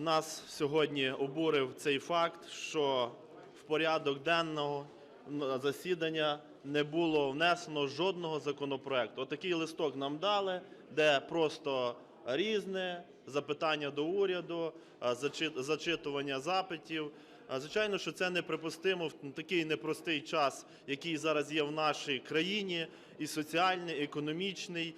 нас сьогодні обурив цей факт, що в порядок денного засідання не було внесено жодного законопроекту. Отакий листок нам дали, де просто різне запитання до уряду, зачитування запитів. Звичайно, що це неприпустимо в такий непростий час, який зараз є в нашій країні, і соціальний, і економічний.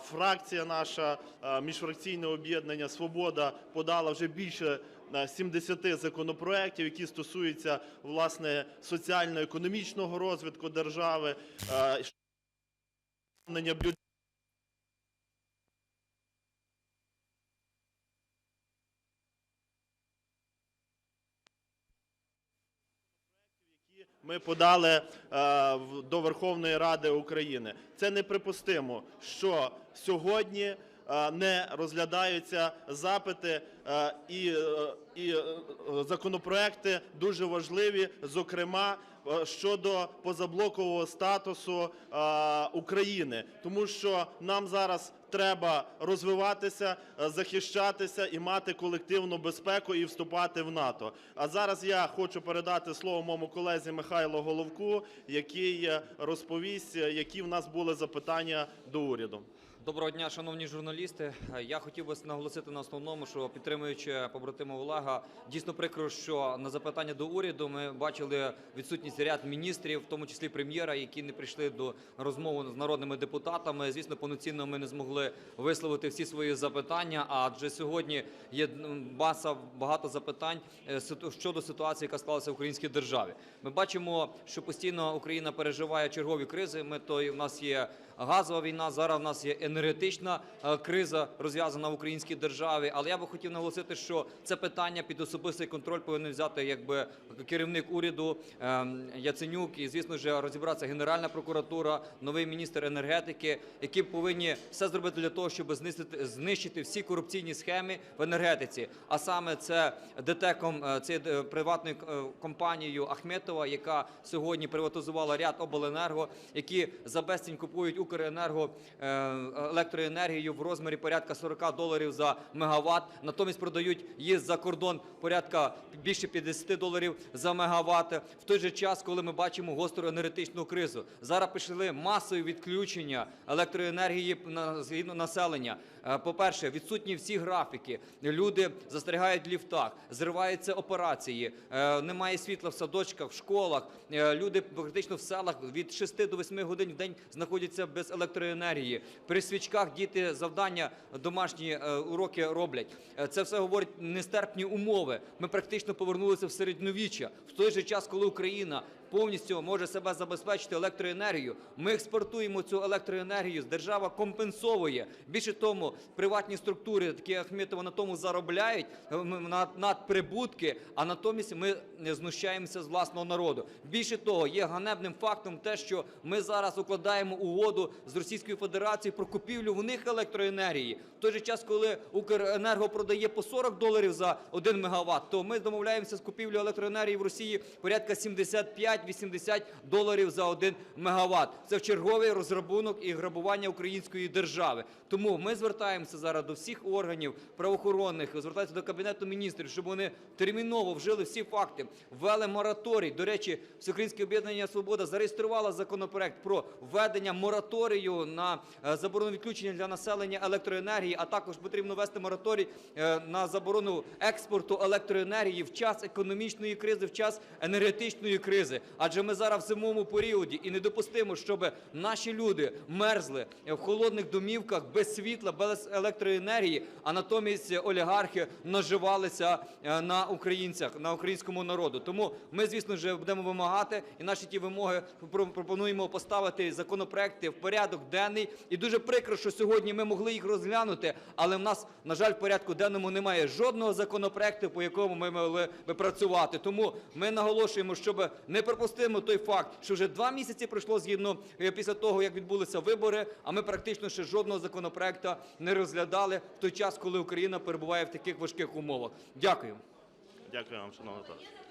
Фракція наша, міжфракційне об'єднання Свобода подала вже більше а, 70 законопроєктів, які стосуються власне соціально-економічного розвитку держави. а, наповнення бюджету. які Ми подали е, до Верховної Ради України. Це неприпустимо, що сьогодні не розглядаються запити е, і, е, і е, законопроекти дуже важливі, зокрема е, щодо позаблокового статусу е, України, тому що нам зараз треба розвиватися, е, захищатися і мати колективну безпеку і вступати в НАТО. А зараз я хочу передати слово моєму колезі Михайлу Головку, який е, розповість, е, які в нас були запитання до уряду. Доброго дня, шановні журналісти. Я хотів би наголосити на основному, що підтримуючи побратима Олега, дійсно прикро, що на запитання до уряду ми бачили відсутність ряд міністрів, в тому числі прем'єра, які не прийшли до розмови з народними депутатами. Звісно, повноцінно ми не змогли висловити всі свої запитання. Адже сьогодні є м, маса багато запитань е, щодо ситуації, яка склалася в українській державі. Ми бачимо, що постійно Україна переживає чергові кризи. Ми то і в нас є газова війна. Зараз в нас є енергетична е, криза розв'язана в українській державі. Але я би хотів наголосити, що це питання під особистий контроль повинен взяти якби керівник уряду ем, Яценюк і, звісно ж, розібратися Генеральна прокуратура, новий міністр енергетики, які повинні все зробити для того, щоб знищити, знищити всі корупційні схеми в енергетиці. А саме це ДТЕКом, е, це е, приватною компанією Ахметова, яка сьогодні приватизувала ряд обленерго, які за безцінь купують Укренерго електроенергію в розмірі порядка 40 доларів за мегаватт. Натомість продають її за кордон порядка більше 50 доларів за мегаватт. В той же час, коли ми бачимо гостру енергетичну кризу, зараз пішли масові відключення електроенергії згідно населення. Е, По-перше, відсутні всі графіки. Люди застрягають в ліфтах, зриваються операції, е, немає світла в садочках, в школах. Е, Люди практично в селах від 6 до 8 годин в день знаходяться без електроенергії. При свічках діти завдання домашні е, уроки роблять. Е, Це все говорить нестерпні умови. Ми практично повернулися в середньовіччя. В той же час, коли Україна повністю може себе забезпечити електроенергією, ми експортуємо цю електроенергію, держава компенсовує. Більше тому, приватні структури, такі Ахметова, на тому заробляють е, надприбутки, а натомість ми не знущаємося з власного народу. Більше того, є ганебним фактом те, що ми зараз укладаємо угоду з Російською Федерацією про купівлю в них електроенергії. В той же час, коли Укренерго продає по 40 доларів за 1 мегаватт, то ми домовляємося з купівлею електроенергії в Росії порядка 75-80 доларів за 1 мегаватт. Це в черговий розрабунок і грабування української держави. Тому ми звертаємося зараз до всіх органів правоохоронних, звертаємося до Кабінету міністрів, щоб вони терміново вжили всі факти, ввели мораторій. До речі, Всеукраїнське об'єднання Свобода зареєструвало законопроект про введення мораторію на е, заборону відключення для населення електроенергії, а також потрібно ввести мораторій е, на заборону експорту електроенергії в час економічної кризи, в час енергетичної кризи. Адже ми зараз в зимовому періоді і недопустимо, щоб наші люди мерзли в холодних домівках без світла, без електроенергії, а натомість олігархи наживалися е, на українцях, на українському народу. Тому ми, звісно ж, будемо вимагати, і наші ті вимоги пропонуємо поставити законопроекти в порядок денний. І дуже прикро, що сьогодні ми могли їх розглянути, але в нас, на жаль, в порядку денному немає жодного законопроекту, по якому ми могли би працювати. Тому ми наголошуємо, щоб не припустимо той факт, що вже два місяці пройшло згідно е, після того, як відбулися вибори, а ми практично ще жодного законопроекту не розглядали в той час, коли Україна перебуває в таких важких умовах. Дякую. Дякую вам, шановний Наташа.